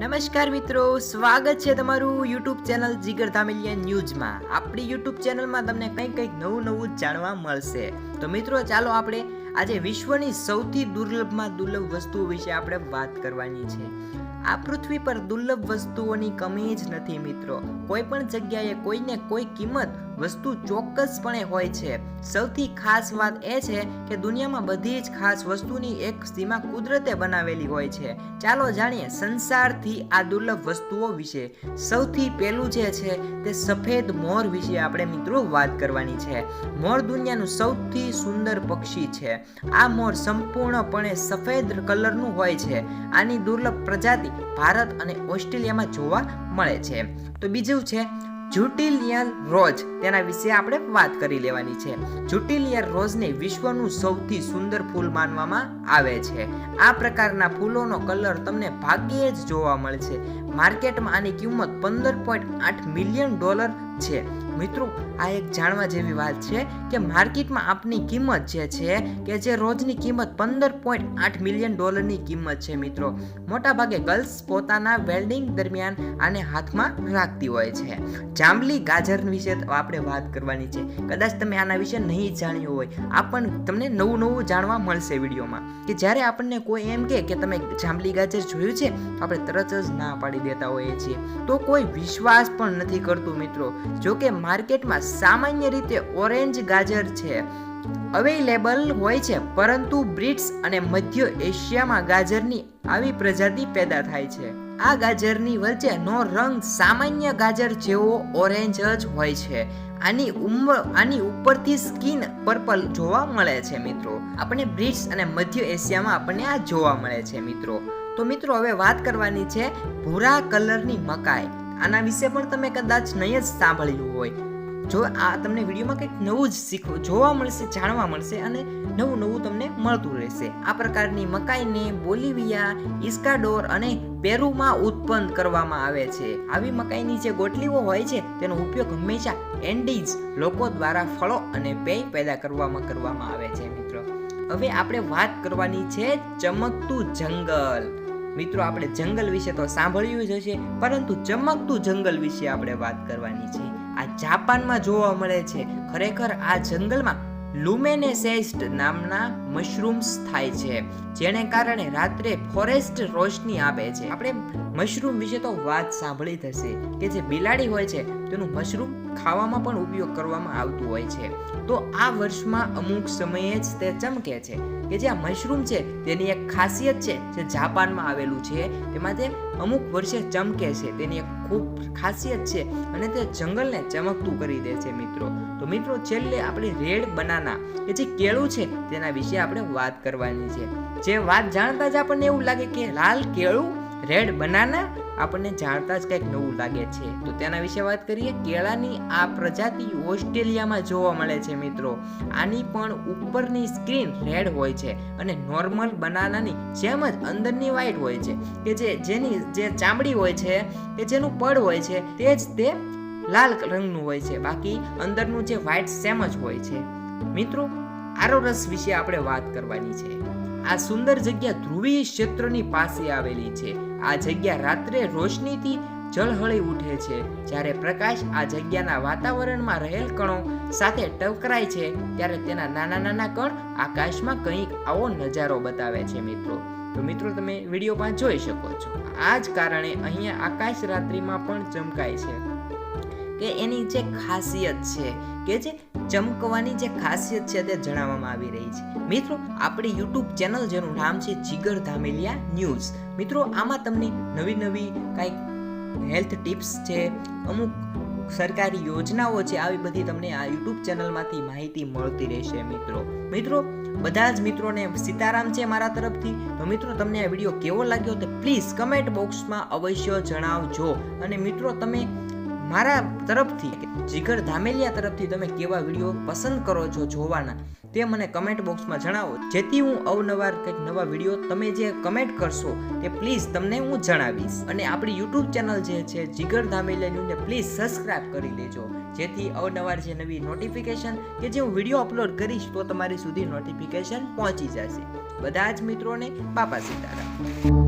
નમસ્કાર મિત્રો, સ્વાગત છે તમારું યુટ્યુબ ચેનલ જીગર ધામિલિયા ન્યૂઝમાં. આપણી યુટ્યુબ ચેનલમાં તમને કંઈક કંઈક નવું નવું જાણવા મળશે. તો મિત્રો, ચાલો આપણે આજે વિશ્વની સૌથી દુર્લભમાં દુર્લભ વસ્તુઓ વિશે આપણે વાત કરવાની છે. આ પૃથ્વી પર દુર્લભ વસ્તુઓની કમી જ નથી મિત્રો. કોઈ પણ જગ્યાએ કોઈને કોઈ કિંમત વસ્તુ ચોક્કસપણે હોય છે. સૌથી ખાસ વાત એ છે કે દુનિયામાં બધી જ ખાસ વસ્તુની એક સીમા કુદરતે બનાવેલી હોય છે. ચાલો જાણીએ સંસારથી આ દુર્લભ વસ્તુઓ વિશે. સૌથી પહેલું જે છે તે સફેદ મોર વિશે આપણે મિત્રો વાત કરવાની છે. મોર દુનિયાનું સૌથી સુંદર પક્ષી છે. આ મોર સંપૂર્ણપણે સફેદ કલરનું હોય છે. આની દુર્લભ પ્રજાતિ ભારત અને ઓસ્ટ્રેલિયામાં જોવા મળે છે. તો બીજું છે, જુટિલિયન રોજ. તેના વિશે આપણે વાત કરી લેવાની છે. જુટિલિયર રોજને વિશ્વનું સૌથી સુંદર ફૂલ માનવામાં આવે છે. આ પ્રકારના ફૂલોનો કલર તમને ભાગ્યે જ જોવા મળે છે માર્કેટમાં આની કિંમત પંદર પોઈન્ટ આઠ મિલિયન ડોલર છે. મિત્રો, આ એક જાણવા જેવી વાત છે કે માર્કેટમાં આપની કિંમત જે છે, કે જે રોજની કિંમત પંદર પોઈન્ટ આઠ મિલિયન ડોલરની કિંમત છે મિત્રો. મોટાભાગે ગર્લ્સ પોતાના વેલ્ડિંગ દરમિયાન આને હાથમાં રાખતી હોય છે. જાંબલી ગાજર વિશે આપણે વાત કરવાની છે. કદાચ તમે આના વિશે નહીં જાણ્યું હોય, આ પણ તમને નવું નવું જાણવા મળશે વિડીયોમાં. કે જ્યારે આપણને કોઈ એમ કે કે તમે જાંબલી ગાજર જોયું છે આપણે તરત જ ના પાડી દેતા હોઈએ છીએ. તો કોઈ વિશ્વાસ પણ નથી કરતું મિત્રો. જો કે માર્કેટમાં સામાન્ય રીતે ઓરેન્જ ગાજર છે. અવેલેબલ હોય છે, પરંતુ બ્રિટ્સ અને મધ્ય એશિયામાં ગાજરની આવી પ્રજાતિ પેદા થાય છે. આ ગાજરની વચ્ચેનો રંગ સામાન્ય ગાજર જેવો ઓરેન્જ જ હોય છે. આની ઉંમર આની ઉપરથી સ્કિન પર્પલ જોવા મળે છે મિત્રો. આપણે બ્રિટ્સ અને મધ્ય એશિયામાં આપણને આ જોવા મળે છે મિત્રો. તો મિત્રો, હવે વાત કરવાની છે ભૂરા કલરની મકાઈ. આના વિશે પણ તમે કદાચ નહીં જ સાંભળ્યું હોય. જો આ તમને વિડીયોમાં કંઈક નવું જ શીખવું, જોવા મળશે, જાણવા મળશે અને નવું નવું તમને મળતું રહેશે. આ પ્રકારની મકાઈને બોલિવિયા, ઇસ્કાડોર અને પેરુમાં ઉત્પન્ન કરવામાં આવે છે. આવી મકાઈની જે ગોટલીઓ હોય છે, તેનો ઉપયોગ હંમેશા એન્ડીઝ લોકો દ્વારા ફળો અને પેય પેદા કરવામાં કરવામાં આવે છે, મિત્રો. હવે આપણે વાત કરવાની છે ચમકતું જંગલ. મિત્રો, આપણે જંગલ વિશે તો સાંભળ્યું જ હશે, પરંતુ ચમકતું જંગલ વિશે આપણે વાત કરવાની છે. આ જાપાનમાં જોવા મળે છે. ખરેખર આ જંગલમાં લુમેનેસેસ્ટ નામના મશરૂમ્સ થાય છે, જેને કારણે રાત્રે ફોરેસ્ટ રોશની આપે છે. આપણે મશરૂમ વિશે તો વાત સાંભળી થશે કે જે બિલાડી હોય છે, તેનું મશરૂમ ખાવામાં પણ ઉપયોગ કરવામાં આવતું હોય છે. તો આ વર્ષમાં અમુક સમયે જ તે ચમકે છે કે જે આ મશરૂમ છે, તેની એક ખાસિયત છે, જે જાપાનમાં આવેલું છે. તેમાં તે અમુક વર્ષે ચમકે છે, તેની એક ખૂબ ખાસિયત છે અને તે જંગલને ચમકતું કરી દે છે મિત્રો. તો મિત્રો, છેલ્લે આપણે રેડ બનાના કે જે કેળું છે, તેના વિશે આપણે વાત કરવાની છે. જે વાત જાણતા જ આપણને એવું લાગે કે લાલ, કેળું, રેડ, બનાના આપણને જાણતા જ કંઈક નવું લાગે છે. તો તેના વિશે વાત કરીએ. કેળાની આ પ્રજાતિ ઓસ્ટ્રેલિયામાં જોવા મળે છે મિત્રો. આની પણ ઉપરની સ્ક્રીન રેડ હોય છે અને નોર્મલ બનાનાની જેમ જ અંદરની વ્હાઈટ હોય છે. કે જે જેની જે ચામડી હોય છે, કે જેનું પડ હોય છે, તે જ તે લાલ રંગનું હોય છે. બાકી અંદરનું જે વ્હાઈટ સેમ જ હોય છે. મિત્રો આરો રસ વિશે આપણે વાત કરવાની છે. આ સુંદર જગ્યા ધ્રુવીય ક્ષેત્રની પાસે આવેલી છે. આ જગ્યા રાત્રે રોશનીથી જળહળી ઉઠે છે. જ્યારે પ્રકાશ આ જગ્યાના વાતાવરણમાં રહેલ કણો સાથે ટકરાય છે, ત્યારે તેના નાના નાના કણ આકાશમાં કંઈક આવો નજારો બતાવે છે મિત્રો. તો મિત્રો, તમે વિડીયોમાં જોઈ શકો છો. આ જ કારણે અહીંયા આકાશ રાત્રિમાં પણ ચમકાય છે. કે એની જે ખાસિયત છે, કે જે ચમકવાની જે ખાસિયત છે તે જણાવવામાં આવી રહી છે. મિત્રો, આપણી યુટ્યુબ ચેનલ જેનું નામ છે જીગર ધામેલિયા ન્યૂઝ. મિત્રો, આમાં તમને નવી નવી કાંઈક હેલ્થ ટિપ્સ છે, અમુક સરકારી યોજનાઓ છે, આવી બધી તમને આ યુટ્યુબ ચેનલમાંથી માહિતી મળતી રહેશે મિત્રો. મિત્રો, બધા જ મિત્રોને સીતારામ છે મારા તરફથી. તો મિત્રો, તમને આ વીડિયો કેવો લાગ્યો તો પ્લીઝ કમેન્ટ બોક્સમાં અવશ્ય જણાવજો. અને મિત્રો, તમે મારા તરફથી જીગર ધામેલિયા તરફથી તમે કેવા વીડિયો પસંદ કરો છો જોવાના, તે મને કમેન્ટ બોક્સમાં જણાવો. જેથી હું અવનવાર કંઈક નવા વીડિયો તમે જે કમેન્ટ કરશો, તે પ્લીઝ તમને હું જણાવીશ. અને આપણી યુટ્યુબ ચેનલ જે છે, જીગર ધામેલિયાની પ્લીઝ સબસ્ક્રાઇબ કરી લેજો. જેથી અવનવાર જે નવી નોટિફિકેશન કે જે હું વીડિયો અપલોડ કરીશ, તો તમારી સુધી નોટિફિકેશન પહોંચી જશે. બધા જ મિત્રોને બાપા સીતારામ.